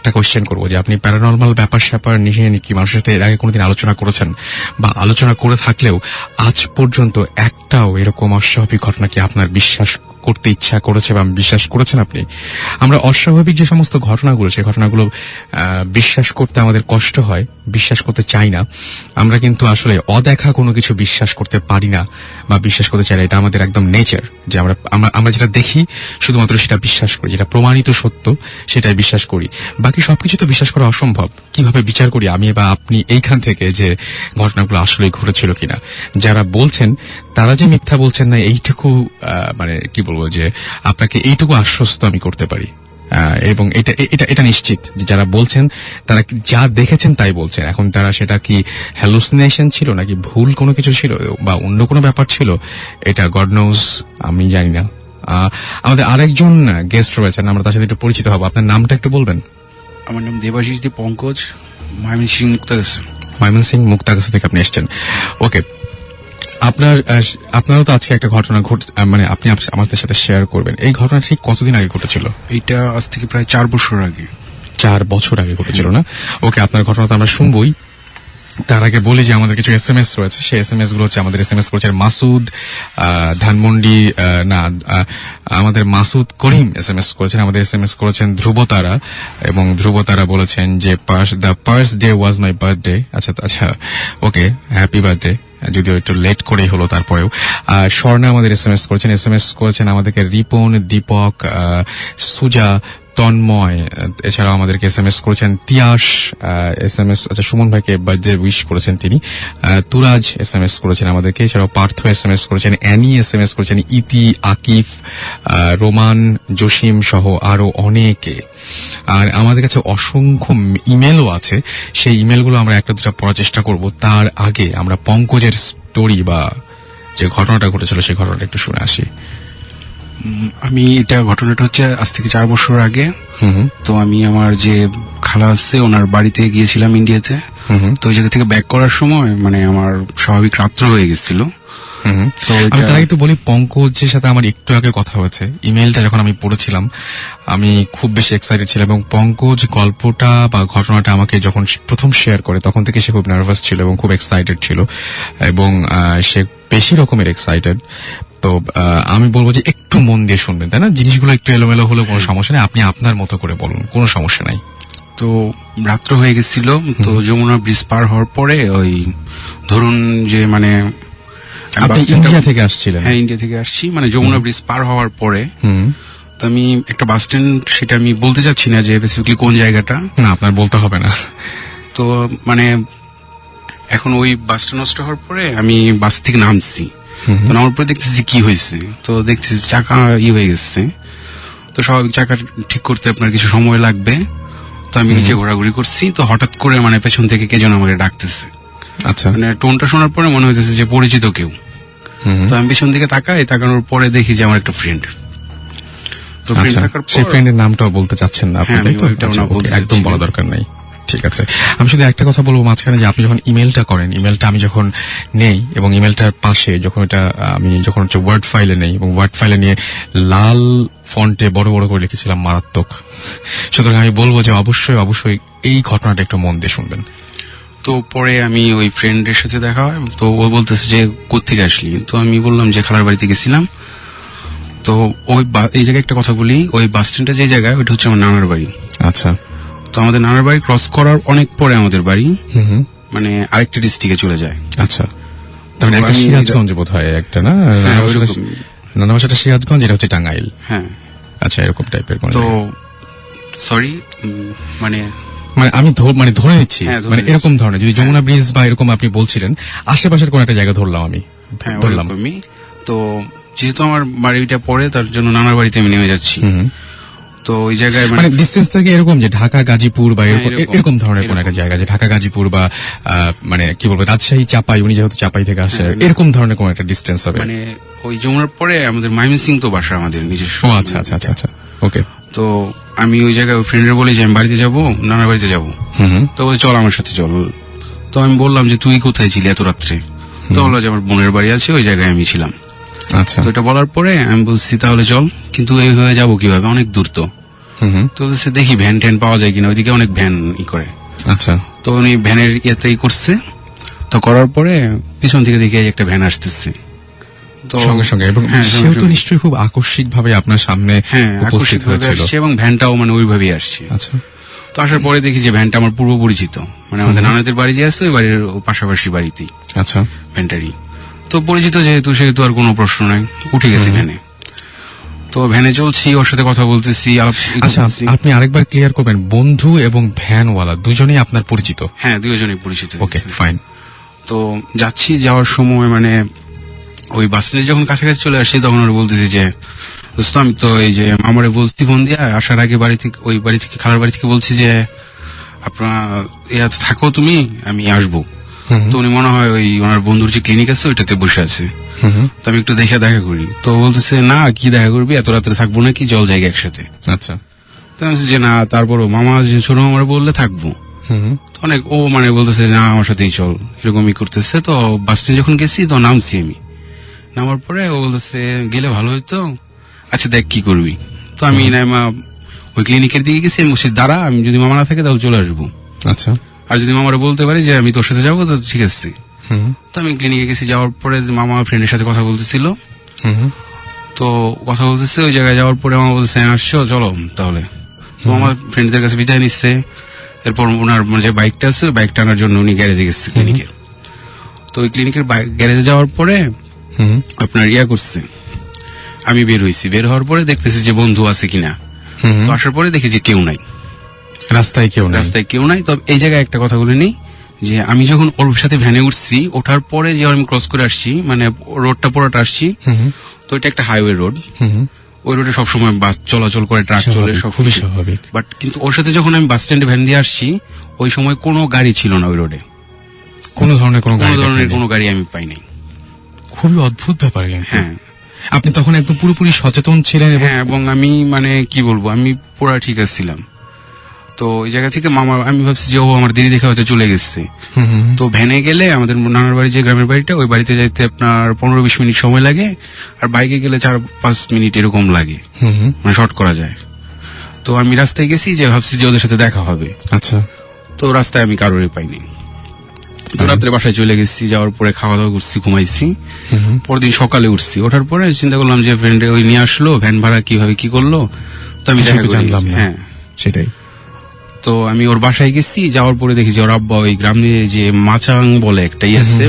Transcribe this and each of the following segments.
একটা কোয়েশ্চেন করব যে আপনি প্যারানর্মাল ব্যাপার স্যাপার নিয়ে কি মানুষের সাথে এর আগে কোনোদিন আলোচনা করেছেন? বা আলোচনা করে থাকলেও আজ পর্যন্ত একটাও এরকম অস্বাভাবিক ঘটনা কি আপনার বিশ্বাস করতে ইচ্ছা করেছে বা বিশ্বাস করেছেন আপনি? আমরা অস্বাভাবিক যে সমস্ত ঘটনাগুলো সেই ঘটনাগুলো বিশ্বাস করতে আমাদের কষ্ট হয়। বিশ্বাস করতে চাই না। আমরা কিন্তু আসলে অদেখা কোনো কিছু বিশ্বাস করতে পারি না বা বিশ্বাস করতে চাই না। এটা আমাদের একদম নেচার যে আমরা, আমরা- যেটা দেখি, শুধুমাত্র সেটা বিশ্বাস করি। যেটা প্রমাণিত সত্য, সেটাই বিশ্বাস করি। বাকি সবকিছু তো বিশ্বাস করা অসম্ভব। কীভাবে বিচার করি আমি বা আপনি এইখান থেকে যে ঘটনাগুলো আসলে ঘটেছিল কিনা? যারা বলছেন, তারা যে মিথ্যা বলছেন না, এইটুকু মানে কি বলব যে, আপনাকে এইটুকু আশ্বস্ত আমি করতে পারি। এবং এটা এটা এটা নিশ্চিত যে যারা বলছেন তারা যা দেখেছেন তাই বলছেন। এখন তারা সেটা কি হ্যালুসিনেশন ছিল নাকি ভুল কোনো কিছু ছিল বা অন্য কোনো ব্যাপার ছিল? এটা গড নোজ আমি জানি না। আমাদের আরেকজন গেস্ট রয়েছেন আমরা তার সাথে একটু পরিচিত হব। আপনার নামটা একটু বলবেন। আমার নাম দেবাশিস দে পঙ্কজ ময়মনসিং মুক্তাগাছ। ময়মনসিং মুক্তাগাছা থেকে আপনি এসছেন। ওকে আপনার আপনারও তো আজকে একটা ঘটনা ঘট মানে আপনি আমাদের সাথে শেয়ার করবেন। এই ঘটনা ঠিক কতদিন আগে ঘটেছিল? এইটা আজ থেকে প্রায় চার বছর আগে। চার বছর আগে ঘটেছিল না? ওকে আপনার ঘটনা তো আমরা শুনবই। তার আগে বলি যে আমাদের কিছু এস এম এস রয়েছে। সেই এস এম এসগুলো হচ্ছে আমাদের এস এম এস করেছেন মাসুদ ধানমন্ডি না আমাদের Masud Karim S M S করেছেন। আমাদের এস এম এস করেছেন ধ্রুবতারা এবং ধ্রুবতারা বলেছেন যে pass the first day was my birthday আচ্ছা আচ্ছা ওকে হ্যাপি বার্থডে যদিও একটু লেট করেই হলো তারপরেও। স্বর্ণা আমাদের এস এম এস করেছেন। এস এম এস করেছেন আমাদেরকে রিপন, দীপক সুজা তন্ময়, এছাড়াও আমাদেরকে এস এম এস করেছেন তিয়াস এস এম এস আচ্ছা সুমন ভাইকে বার্থডে উইশ করেছেন তিনি। তুরাজ এস এম এস করেছেন আমাদেরকে, এছাড়াও পার্থ এস এম এস করেছেন, অ্যানি এস এম এস করেছেন, ইতি, আকিফ রোমান, জসিম সহ আরও অনেকে। আর আমাদের কাছে অসংখ্য ইমেলও আছে, সেই ইমেলগুলো আমরা একটা দুটা পড়ার চেষ্টা করব। তার আগে আমরা পঙ্কজের স্টোরি বা যে ঘটনাটা ঘটেছিল, সেই ঘটনাটা একটু শুনে আসি। আমি এটা ঘটনাটা হচ্ছে আজ থেকে চার বছর আগে। তো আমি আমার যে খালা আছে ওনার বাড়িতে গিয়েছিলাম ইন্ডিয়াতে তো ওই জায়গা থেকে ব্যাক করার সময় মানে আমার স্বাভাবিক রাত্র হয়ে গেছিল। আমি তার একটু বলি পঙ্কজের সাথে আমার একটু আগে কথা হয়েছে। ইমেলটা যখন আমি পড়েছিলাম আমি খুব বেশি এক্সাইটেড ছিলাম এবং পঙ্কজ গল্পটা বা ঘটনাটা আমাকে যখন প্রথম শেয়ার করে তখন থেকে সে খুব নার্ভাস ছিল এবং খুব এক্সাইটেড ছিল এবং সে বেশি রকমের এক্সাইটেড তো আমি বলব যে একটু মন দিয়ে শুনবেন তাই না? জিনিসগুলো একটু এলোমেলো হলেও কোনো সমস্যা নেই। আপনি আপনার মতো করে বলুন কোনো সমস্যা নাই। তো রাত্র হয়ে গেছিল তো যমুনা ব্রিজ পার হওয়ার পরে ওই ধরুন যে মানে আপনি বাস ইন্ডিয়া থেকে আসছিলেন। হ্যাঁ ইন্ডিয়া থেকে আসছি। মানে যমুনা ব্রিজ পার হওয়ার পরে তো আমি একটা বাস স্ট্যান্ড সেটা আমি বলতে চাচ্ছি না যে বেসিক্যালি কোন জায়গাটা। না আপনার বলতে হবে না। তো মানে এখন ওই বাসটা নষ্ট হওয়ার পরে আমি বাস থেকে নামছি। তো নামার পরে দেখতেছি কি হয়েছে। তো দেখতেছি চাকা ই হয়ে গেছে। তো স্বাভাবিক চাকা ঠিক করতে আপনার কিছু সময় লাগবে। তো আমি নিচে ঘোরাঘুরি করছি। তো হঠাৎ করে মানে পেছন থেকে কে যেন আমাকে ডাকতেছে। আচ্ছা। মানে টোনটা শোনার পরে মনে হইতেছে যে পরিচিত কেউ। তো আমি পেছন দিকে তাকাই তাকানোর পরে দেখি যে আমার একটা ফ্রেন্ড তো ফ্রেন্ড আচ্ছা সেই ফ্রেন্ডের নামটাও বলতে চাচ্ছেন না আপনি হ্যাঁ, তাই তো? ওইটাও আচ্ছা, একদম বলা দরকার নাই। ঠিক আছে। আমি শুধু একটা কথা বলব মাঝখানে যে আপনি যখন ইমেলটা করেন ইমেলটা আমি যখন নেই এবং ইমেলটার পাশে যখন এটা আমি যখন হচ্ছে ওয়ার্ড ফাইলে নেই এবং ওয়ার্ড ফাইলে নিয়ে লাল ফন্টে বড় বড় করে লিখেছিলাম মারাত্মক। সুতরাং আমি বলব যে অবশ্যই অবশ্যই এই ঘটনাটা একটু মন দিয়ে শুনবেন। তো পরে আমি ওই ফ্রেন্ডের সাথে দেখা হয় তো ও বলতেছে যে কোথেকে আসলি? তো আমি বললাম যে খালার বাড়িতে গেছিলাম। তো ওই এই জায়গায় একটা কথা বলি ওই বাস স্ট্যান্ডটা যে জায়গায় ওইটা হচ্ছে আমার নানার বাড়ি। আচ্ছা। তো আমাদের নানার বাড়ি ক্রস করার অনেক পরে আমাদের বাড়ি মানে আরেকটা ডিস্ট্রিক্টে চলে যায়। আচ্ছা। একটা সিরাজগঞ্জ বোধ হয় একটা না? হ্যাঁ। নানা ভাষাটা সিরাজগঞ্জ এটা হচ্ছে টাঙ্গাইল। হ্যাঁ। আচ্ছা এরকম টাইপের কোন তো সরি মানে মানে আমি ধর- মানে ধরে নিচ্ছি হ্যাঁ, মানে এরকম ধরনের যদি যমুনা ব্রিজ বা এরকম আপনি বলছিলেন আশেপাশের কোন একটা জায়গা ধরলাম আমি হ্যাঁ ধরলাম। আমি তো যেহেতু আমার বাড়িটা পড়ে তার জন্য নানার বাড়িতে আমি নেমে যাচ্ছি। তো ওই জায়গায় মানে মানে ডিস্টেন্সটা কি এরকম যে ঢাকা গাজীপুর বা এরকম হ্যাঁ, এরকম। ধরনের কোন একটা জায়গা যে ঢাকা গাজীপুর বা মানে কি বলব রাজশাহী চাপাই উনি যেহেতু চাপাই থেকে আসে হ্যাঁ, এরকম ধরনের কোন একটা ডিস্টেন্স হবে? মানে ওই যমুনার পরে আমাদের মাইমিন তো বাসা আমাদের নিজস্ব। আচ্ছা আচ্ছা আচ্ছা আচ্ছা। ওকে তো আমি ওই জায়গায় ফ্রেন্ডের বলি যে আমি বাড়িতে যাব নানা বাড়িতে যাব। তো বলে চল আমার সাথে চল। তো আমি বললাম যে তুই কোথায় ছিলি এত রাত্রে? তো বলল যে আমার বোনের বাড়ি আছে ওই জায়গায় আমি ছিলাম। আচ্ছা। তো এটা বলার পরে আমি বলছি তাহলে চল। কিন্তু এই হয়ে যাব কীভাবে? অনেক দূর তো। তো বলতেছে দেখি ভ্যান ট্যান পাওয়া যায় কিনা? ওইদিকে অনেক ভ্যান ই করে। আচ্ছা। তো উনি ভ্যানের ইয়েতেই করছে। তো করার পরে পিছন থেকে দেখি একটা ভ্যান আসতেছে। সঙ্গে সঙ্গে এবং হ্যাঁ, সেও তো নিশ্চয়ই খুব আকস্মিক ভাবে আপনার সামনে হ্যাঁ উপস্থিত হয়েছিল। এবং ভ্যানটাও মানে ওইভাবেই আসছে। আচ্ছা। তো আসার পরে দেখি যে ভ্যানটা আমার পূর্ব পরিচিত মানে আমাদের নানাদের বাড়ি যে আছে ওই বাড়ির পাশাপাশি বাড়িতেই। আচ্ছা। ভ্যানটারই। তো পরিচিত যেহেতু সেহেতু আর কোনো প্রশ্ন নাই। উঠে গেছি ভ্যানে। তো ভ্যানে চলছি ওর সাথে কথা বলতেছি আচ্ছা। আপনি আরেকবার ক্লিয়ার করবেন বন্ধু এবং ভ্যানওয়ালা দুজনেই আপনার পরিচিত? হ্যাঁ দুজনেই পরিচিত। ওকে ফাইন তো যাচ্ছি যাওয়ার সময় মানে ওই বাস যখন কাছাকাছি চলে আসছি তখন ওরা বলতেছি যে দোস্ত আমি তো এই যে আমারে বলছি ফোন দিয়া আসার আগে বাড়ি থেকে ওই বাড়ি থেকে খালার বাড়ি থেকে বলছি যে আপনার ইয়াতে থাকো তুমি আমি আসব। তো উনি মনে হয় ওই ওনার বন্ধুর যে ক্লিনিক আছে ওইটাতে বসে আছে। তো আমি একটু দেখে দেখা করি। তো বলতেছে না কি দেখা করবি? এত রাত্রে থাকব নাকি? জল জায়গা একসাথে। আচ্ছা। তো আমি বলছি যে না তারপরও মামা যে ছোট মামার বললে থাকব। তো অনেক ও মানে বলতেছে যে না আমার সাথেই চল। এরকমই করতেছে। তো বাস স্ট্যান্ড যখন গেছি তো নামছি আমি। নামার পরে ও বলতেছে গেলে ভালো হইতো। আচ্ছা দেখ কি করবি? তো আমি নাইমা ওই ক্লিনিকের দিকে গেছি আমি বলছি দাঁড়া আমি যদি মামা না থাকে তাহলে চলে আসব। আচ্ছা। আর যদি মামারা বলতে পারি যে আমি তোর সাথে যাব তো ঠিক আছে। হুম। তো আমি ক্লিনিকে গেছি যাওয়ার পরে মামা ফ্রেন্ডের সাথে কথা বলতেছিল। হুম। হুম। তো কথা বলতেছে ওই জায়গায় যাওয়ার পরে আমার বলতেছে "হ্যাঁ, আসছো চলো তাহলে। তো আমার ফ্রেন্ডদের কাছে বিদায় নিচ্ছে। এরপর ওনার মানে যে বাইকটা আছে বাইকটা আনার জন্য উনি গ্যারেজে গেছে ক্লিনিকে তো ওই ক্লিনিকের গ্যারেজে যাওয়ার পরে। আপনার ইয়া করছে। আমি বের হইছি বের হওয়ার পরে দেখতেছি যে বন্ধু আছে কিনা। তো আসার পরে দেখি যে কেউ নাই। রাস্তায় কেউ রাস্তায় কেউ নাই। তবে এই জায়গায় একটা কথা বলে নেই যে আমি যখন ওর সাথে ভ্যানে উঠছি ওঠার পরে যে আমি ক্রস করে আসছি মানে রোডটা পুরোটা আসছি। তো এটা একটা হাইওয়ে রোড। ওই রোডে সবসময় বাস চলাচল করে ট্রাক চলে সব খুবই স্বাভাবিক। বাট কিন্তু ওর সাথে যখন আমি বাস স্ট্যান্ডে ভ্যান দিয়ে আসছি ওই সময় কোনো গাড়ি ছিল না ওই রোডে কোনো ধরনের কোনো ধরনের। কোনো গাড়ি আমি পাই নাই। খুবই অদ্ভুত ব্যাপার হ্যাঁ। আপনি তখন একদম পুরোপুরি সচেতন ছিলেন এবং হ্যাঁ এবং আমি মানে কি বলব আমি পুরা ঠিক ছিলাম তো ওই জায়গা থেকে মামা আমি ভাবছি যে ও আমার দিদি দেখে হয়তো চলে গেছে। তো ভ্যানে গেলে আমাদের নানার বাড়ি যে গ্রামের বাড়িটা ওই বাড়িতে যাইতে আপনার পনেরো বিশ মিনিট সময় লাগে। আর বাইকে গেলে চার পাঁচ মিনিট এরকম লাগে। হুম হুম। মানে শর্ট করা যায়। তো আমি রাস্তায় গেছি যে ভাবছি যে ওদের সাথে দেখা হবে। আচ্ছা। তো রাস্তায় আমি কারোরই পাইনি। তো রাত্রে বাসায় চলে গেছি যাওয়ার পরে খাওয়া দাওয়া করছি ঘুমাইছি। হুম হুম। পরদিন সকালে উঠছি। ওঠার পরে চিন্তা করলাম যে ফ্রেন্ডে ওই নিয়ে আসলো ভ্যান ভাড়া কীভাবে কি করল তো আমি। জানলাম হ্যাঁ। সেটাই। তো আমি ওর বাসায় গেছি যাওয়ার পরে দেখি যে ওর আব্বা ওই গ্রামে যে মাচাং বলে একটা ইয়ে আছে।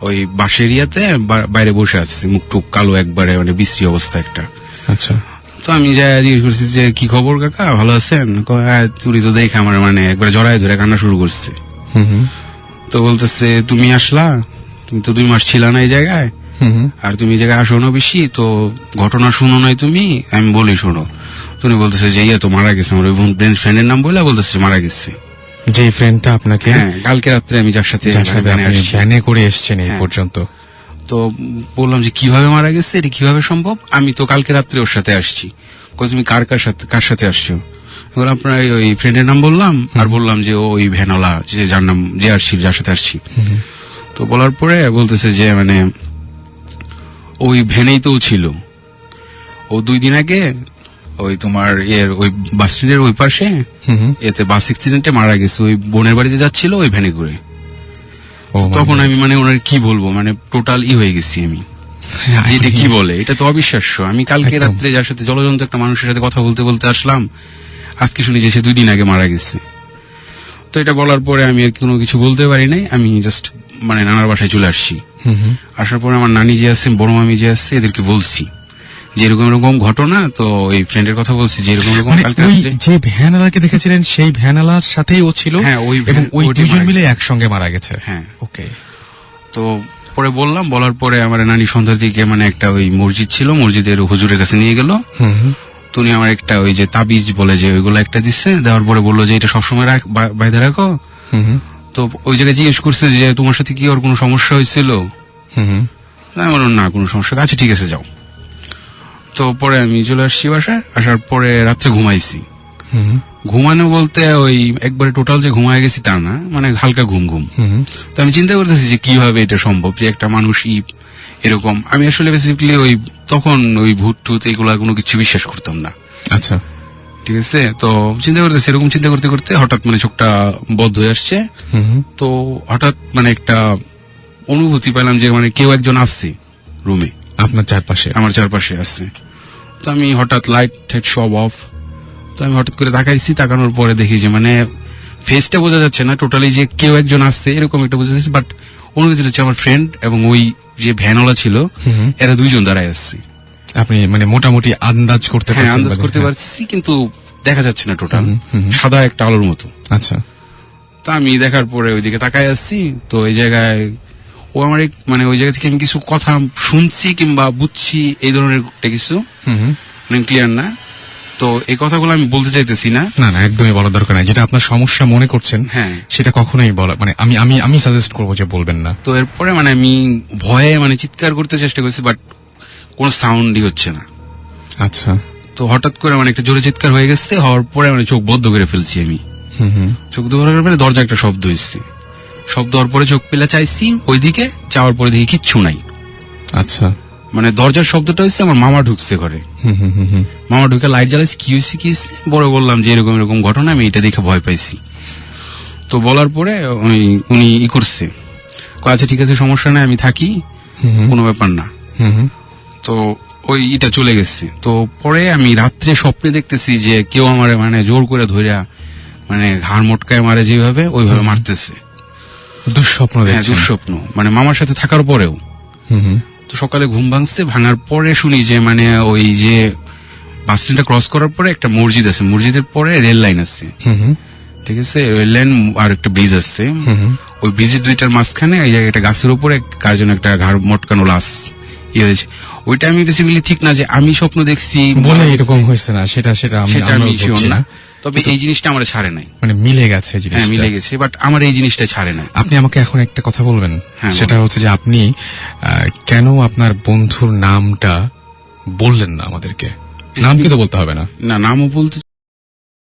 ওই বাঁশের ইয়াতে বাইরে বসে আছে মুখ টুক কালো একবারে মানে বিশ্রী অবস্থা একটা আচ্ছা তো আমি যাই জিজ্ঞেস করছি যে কি খবর কাকা ভালো আছেন "হ্যাঁ, তুই তো দেখে আমার মানে একবার জড়ায় ধরে কান্না শুরু করছে হুম হুম। তো বলতেছে তুমি আসলা তুমি তো দুই মাস ছিল না এই জায়গায়। আর তুমি এই জায়গায় আসো না বেশি তো ঘটনা শুনো নাই তুমি আমি বলি শোনো। তুমি বলতেছে যে ইয়ে তো মারা গেছে। আমার ওই ফ্রেন্ডের নাম বলে বলতেছে মারা গেছে। যে ফ্রেন্ডটা আপনাকে হ্যাঁ কালকে রাত্রে আমি যার সাথে ভ্যানে করে এসেছেন এই হ্যাঁ। পর্যন্ত। তো বললাম যে কীভাবে মারা গেছে? এটা কীভাবে সম্ভব? আমি তো কালকে রাত্রে ওর সাথে আসছি। তুমি কার কার সাথে কার সাথে আসছো? এবার আপনার ওই ফ্রেন্ডের নাম বললাম আর বললাম যে ওই ভ্যানওয়ালা যে যার নাম যে আসছি যার সাথে আসছি। তো বলার পরে বলতেছে যে মানে ওই ভ্যানেই তো ছিল ও দুই দিন আগে ওই তোমার এর ওই বাস স্ট্যান্ডের ওই পাশে। এতে বাস অ্যাক্সিডেন্টে মারা গেছে। ওই বোনের বাড়িতে যাচ্ছিল ওই ভ্যানে করে। তখন আমি মানে ওনার কি বলব? মানে টোটাল ই হয়ে গেছি আমি। এটা কি বলে এটা তো অবিশ্বাস্য। আমি কালকে রাত্রে যার সাথে জলজন্ত একটা মানুষের সাথে কথা বলতে বলতে আসলাম আজকে শুনি যে সে দুই দিন আগে মারা গেছে। তো এটা বলার পরে আমি আর কোনো কিছু বলতে পারি নাই। আমি জাস্ট মানে নানার বাসায় চলে আসছি। হুম হুম। আসার পরে আমার নানি যে আছে বড় মামি যে আছে এদেরকে বলছি। যে এরকম এরকম ঘটনা তো এই ফ্রেন্ডের কথা বলছি যে এরকম এরকম মানে কালকে যে ভ্যানওয়ালাকে দেখেছিলেন সেই ভ্যানওয়ালার সাথেই ও ছিল হ্যাঁ, ওই এবং ওই দুজন মিলে একসঙ্গে মারা গেছে। হ্যাঁ। ওকে তো পরে বললাম বলার পরে আমার নানি সন্ধ্যার দিকে মানে একটা ওই মসজিদ ছিল মসজিদের হুজুরের কাছে নিয়ে গেল। হুম হুম। তো উনি আমার একটা ওই যে তাবিজ বলে যে ওইগুলো একটা দিচ্ছে দেওয়ার পরে বলল যে এটা সবসময় রাখ বাইরে রাখো। হুম হুম। তো ওই জায়গায় জিজ্ঞেস করছে যে তোমার সাথে কি ওর কোনো সমস্যা হয়েছিল হুম। আমি বললাম না কোনো সমস্যা। আচ্ছা ঠিক আছে যাও তো পরে আমি চলে আসছি বাসায় আসার পরে রাত্রে ঘুমাইছি। ঘুমানো বলতে ওই একবারে টোটাল যে ঘুমায় গেছি তা না মানে হালকা ঘুম ঘুম। তো আমি চিন্তা করতেছি যে কীভাবে এটা সম্ভব যে একটা মানুষ ই এরকম আমি আসলে বেসিক্যালি ওই তখন ওই ভূত টুত এগুলা কোনো কিছু বিশ্বাস করতাম না আচ্ছা ঠিক আছে? তো চিন্তা করতেছি এরকম চিন্তা করতে করতে হঠাৎ মানে চোখটা বদ্ধ হয়ে আসছে। তো হঠাৎ মানে একটা অনুভূতি পেলাম যে মানে কেউ একজন আসছে রুমে আপনার চারপাশে। আমার চারপাশে আসছে। তো আমি হঠাৎ লাইট টাইট সব অফ তো আমি হঠাৎ করে তাকাইছি তাকানোর পরে দেখি যে মানে ফেসটা বোঝা যাচ্ছে না টোটালি যে কেউ একজন আসছে এরকম একটা বোঝা যাচ্ছে বাট অনুভূতি হচ্ছে আমার ফ্রেন্ড এবং ওই যে ভ্যানওয়ালা ছিল। এরা দুইজন দাঁড়ায় আসছে। আপনি মানে মোটামুটি আন্দাজ করতে হ্যাঁ পারছেন আন্দাজ করতে। পারছি কিন্তু দেখা যাচ্ছে না টোটাল। সাদা একটা আলোর মতো। আচ্ছা। তো আমি দেখার পরে ওইদিকে তাকায় আসছি তো এই জায়গায় ও আমার মানে ওই জায়গা থেকে আমি কিছু কথা শুনছি কিংবা বুঝছি এই ধরনের কিছু। মানে ক্লিয়ার না। তো এই কথাগুলো আমি বলতে চাইতেছি না। না না একদমই বলার দরকার নাই। যেটা আপনার সমস্যা মনে করছেন হ্যাঁ। সেটা কখনোই বলা মানে আমি আমি আমি সাজেস্ট করব যে বলবেন না। তো এরপরে মানে আমি ভয়ে মানে চিৎকার করতে চেষ্টা করছি বাট কোনো সাউন্ডই হচ্ছে না। আচ্ছা। তো হঠাৎ করে মানে একটা জোরে চিৎকার হয়ে গেছে হওয়ার পরে মানে চোখ বদ্ধ করে ফেলছি আমি। হুম হুম। চোখ বন্ধ করার পরে দরজা একটা শব্দ হয়েছে শব্দ হওয়ার পরে চোখ পেলে চাইছি ওইদিকে যাওয়ার পরে দেখি কিচ্ছু নাই। আচ্ছা। মানে দরজার শব্দটা হচ্ছে আমার মামা ঢুকছে ঘরে। হুম হুম হুম হুম। মামা ঢুকে লাইট জ্বালাইছে কি হয়েছে কি বড় বললাম যে এরকম এরকম ঘটনা আমি এটা দেখে ভয় পাইছি। তো বলার পরে উনি- ই করছে। আচ্ছা ঠিক আছে সমস্যা নাই আমি থাকি। কোনো ব্যাপার না। হুম হুম। তো ওই এটা চলে গেছে। তো পরে আমি রাত্রে স্বপ্নে দেখতেছি যে কেউ আমার মানে জোর করে ধইরা মানে ঘাড় মোটকায় মারে যেভাবে ওইভাবে মারতেছে। দুঃস্বপ্ন হ্যাঁ দুঃস্বপ্ন। মানে মামার সাথে থাকার পরেও। তো সকালে ঘুম ভাঙছে ভাঙার পরে শুনি যে মানে ওই যে বাস স্ট্যান্ডটা ক্রস করার পরে একটা মসজিদ আছে। মসজিদের পরে রেল লাইন আছে। ঠিক আছে? রেল লাইন আর একটা ব্রিজ আছে। ওই ব্রিজের দুইটার মাঝখানে এই জায়গায় একটা গাছের উপরে কার জন্য একটা ঘাড় মটকানো লাশ। ইয়ে হয়েছে। ওইটা আমি বেসিক্যালি ঠিক না যে আমি স্বপ্ন দেখছি বলে এরকম হয়েছে। না সেটা সেটা আমি শিওর না। তবে এই জিনিসটা আমার ছাড়ে নাই। মানে মিলে গেছে হ্যাঁ জিনিসটা। মিলে গেছে বাট আমার এই জিনিসটা ছাড়ে নাই। আপনি আমাকে এখন একটা কথা বলবেন। হ্যাঁ, সেটা হচ্ছে যে আপনি কেন আপনার বন্ধুর নামটা বললেন না আমাদেরকে? নাম কিন্তু বলতে হবে না। না নামও বলতে